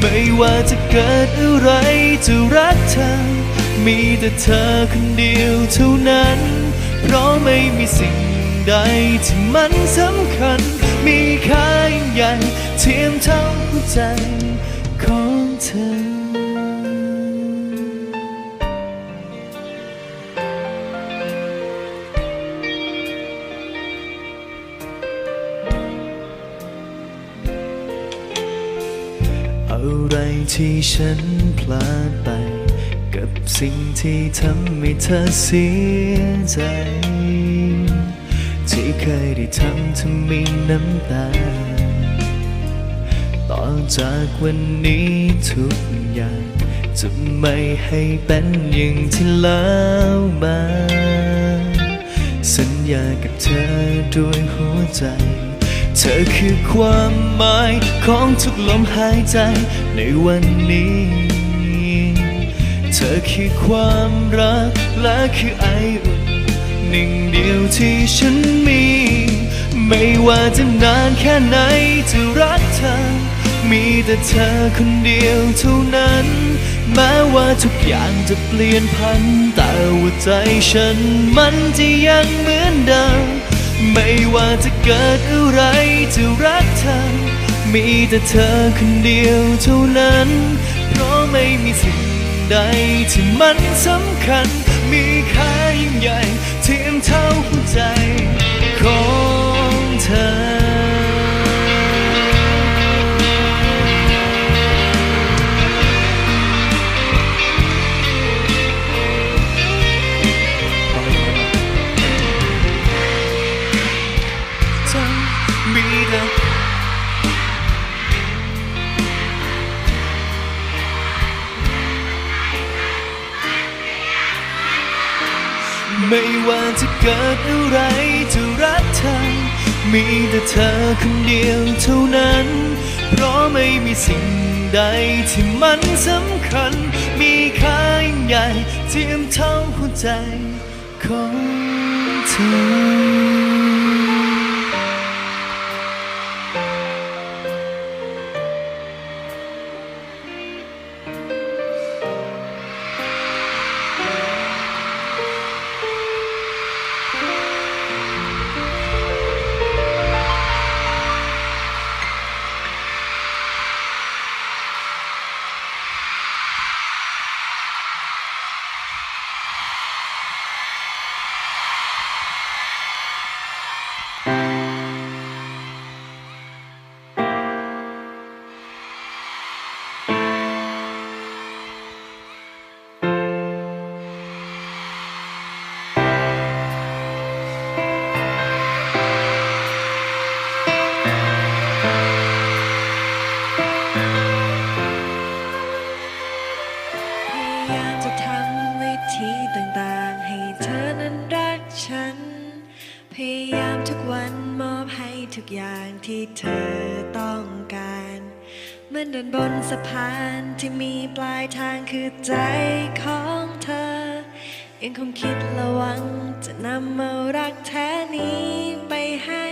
ไม่ว่าจะเกิดอะไรจะรักเธอ มีแต่เธอคนเดียวเท่านั้น เพราะไม่มีสิ่งใดที่มันสำคัญ มีค่ายใหญ่เทียมเท่าหัวใจของเธอ ไรที่ฉันพลาดไป กับสิ่งที่ทำให้เธอเสียใจ ที่เคยได้ทำเธอมีน้ำตา ต่อจากวันนี้ทุกอย่าง จะไม่ให้เป็นอย่างที่แล้วมา สัญญากับเธอด้วยหัวใจเธอคือความหมายของทุกลมหายใจ ในวันนี้ เธอคือความรักและคือไออุ่นหนึ่งเดียวที่ฉันมี ไม่ว่าจะนานแค่ไหนจะรักเธอ มีแต่เธอคนเดียวเท่านั้น แม้ว่าทุกอย่างจะเปลี่ยนพัน แต่ว่าใจฉันมันจะยังเหมือนเดิม ไม่ว่าจะเกิดอะไรจะรักเธอ มีแต่เธอคนเดียวเท่านั้น เพราะไม่มีสิ่งใดที่มันสำคัญมีค่า ไม่ว่าจะเกิดอะไรจะรักเธอ มีแต่เธอคนเดียวเท่านั้น เพราะไม่มีสิ่งใดที่มันสำคัญ มีค่ายิ่งใหญ่เทียมเท่าหัวใจของเธอายามจะทำวิธีต่างๆ ให้เธอนั้นรักฉัน พยายามทุกวันมอบให้ทุกอย่างที่เธอต้องการเหมือนเดินบนสะพานที่มีปลายทางคือใจของเธอ ยังคงคิดระวังจะนำเอารักแท้นี้ไปให้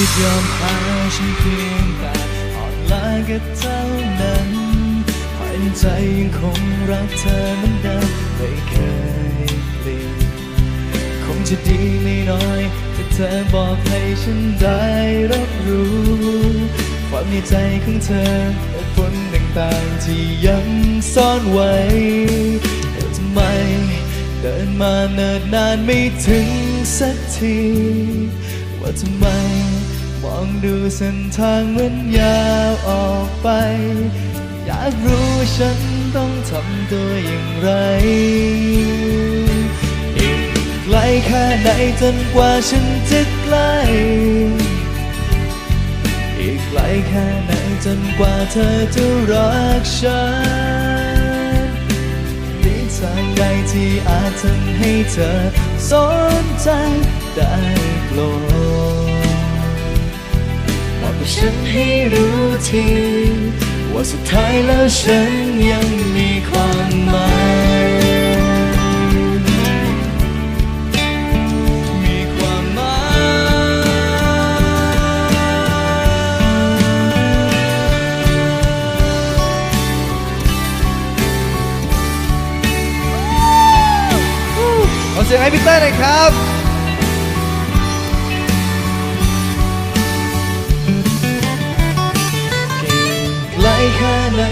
คิดยอมแพ้ฉันเพียงแต่อ่อนล้ากับเท่านั้นภายในใจยังคงรักเธอเหมือนเดิมไม่เคยเปลี่ยนคงจะดีไม่น้อยถ้าเธอบอกให้ฉันได้รับรู้ความในใจของเธอและผลต่างๆที่ยังซ่อนไว้แต่ทำไมเดินมาเนิ่นนานไม่ถึงสักที ว่าทำไม องดูเส้นทางเหมือนยาวออกไป อยากรู้ฉันต้องทำตัวอย่างไร อีกไกลแค่ไหนจนกว่าฉันจะใกล้อีกไกลแค่ไหนจนกว่าเธอจะรักฉันมีทางใดที่อาจทำให้เธอสนใจได้โปรด บอกกับฉันให้รู้ที ว่าสุดท้ายแล้วฉันยังมีความหมายมีความหมายขอเสียงให้พี่เต้หน่อยครับ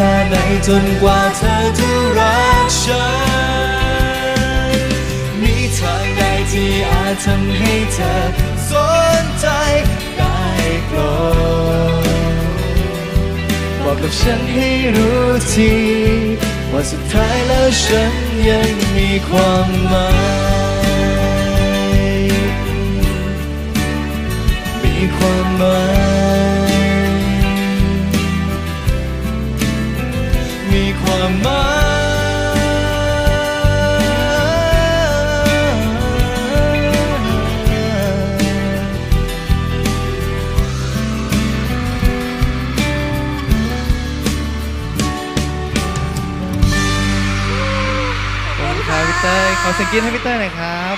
แค่ไหนจนกว่าเธอจะรักฉัน มีทางใดที่อาจทำให้เธอสนใจได้โปรดบอกกับฉันให้รู้ทีว่าสุดท้ายแล้วฉันยังมีความหมายมีความหมาย เต้ยขอสกรี๊ดให้พี่เต้ยหน่อยครับ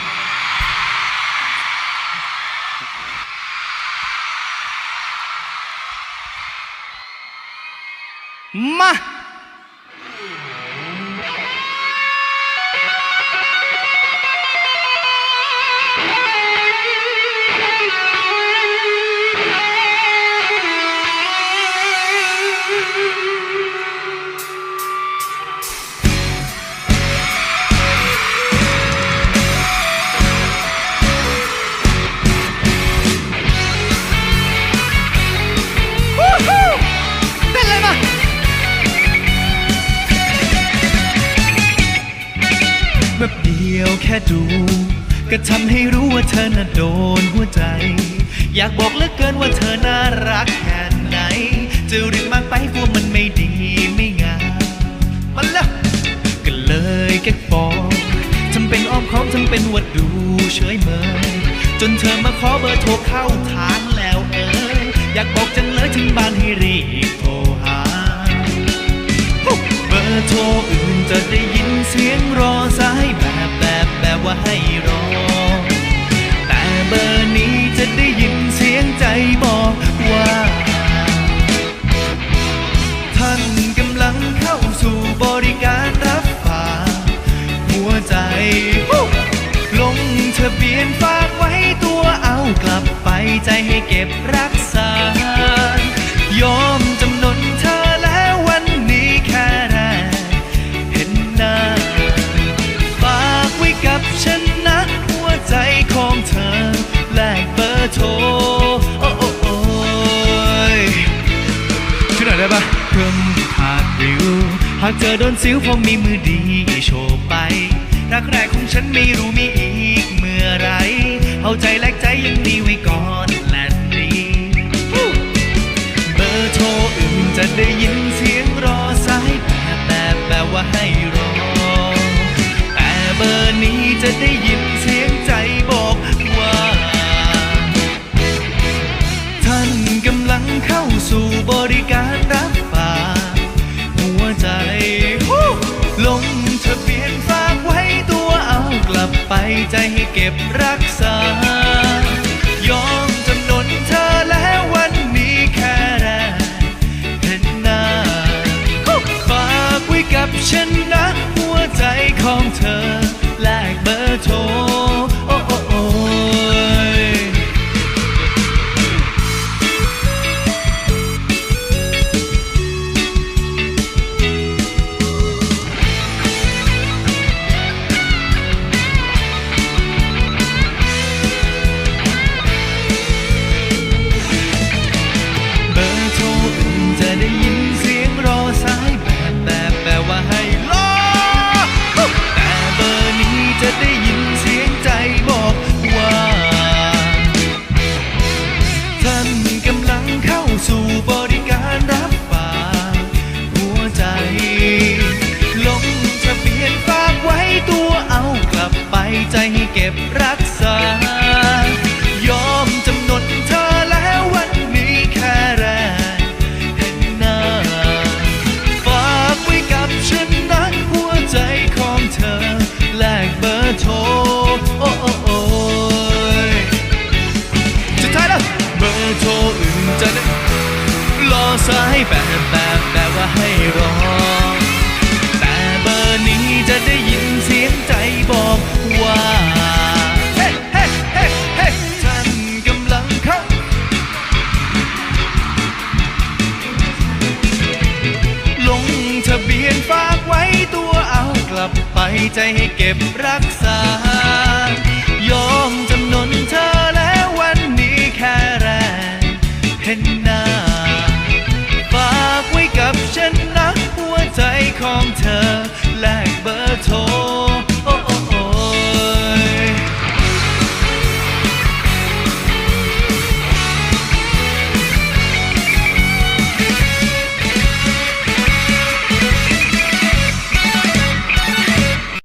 มา ค่ดู ก็ทำให้รู้ว่าเธอน่ะโดนหัวใจ อยากบอกเหลือเกินว่าเธอน่ารักแค่ไหน จะรีบมากไปกลัวมันไม่ดีไม่งามมันแล้วก็เลยแก๊กบอกทำเป็นอ้อมค้อมทำเป็นว่าดูเฉยเมยจนเธอมาขอเบอร์โทรเข้าทางแล้วเอ่ยอยากบอกจังเลยถึงบ้านให้รีบโทรหาเบอร์โทรอื่นจะได้ยินเสียงรอสายแบบ แบบแบบว่าให้รอ แต่เบอร์นี้จะได้ยินเสียงใจบอกว่า ท่านกำลังเข้าสู่บริการรับฝากหัวใจ ลงทะเบียนฝากไว้ตัวเอากลับไปใจให้เก็บรักากเจอโดนสิวเพราะมีมือดีโชว์ไป รักแรกของฉันไม่รู้มีอีกเมื่อไร เอาใจแลกใจยังดีไว้ก่อนแลนดีเบอร์โทรอื่นจะได้ยินเสียงรอสายแบบแบบแบบว่าให้ เก็บรักษา บรักษา ยอมจำนนเธอแล้ววันนี้แค่แรกเห็นหน้า ฝากไว้กับฉันนะหัวใจของเธอ แลกเบอร์โทรโอ้โอ้โอ้ยสุดท้ายแล้วเบอร์โทรอื่นจะได้รอสายแบบแบบแบบว่าให้รอ ใจให้เก็บรักษายอมจำนนเธอแล้ววันนี้แค่แรงเห็นหน้า ฝากไว้กับฉันนะหัวใจของ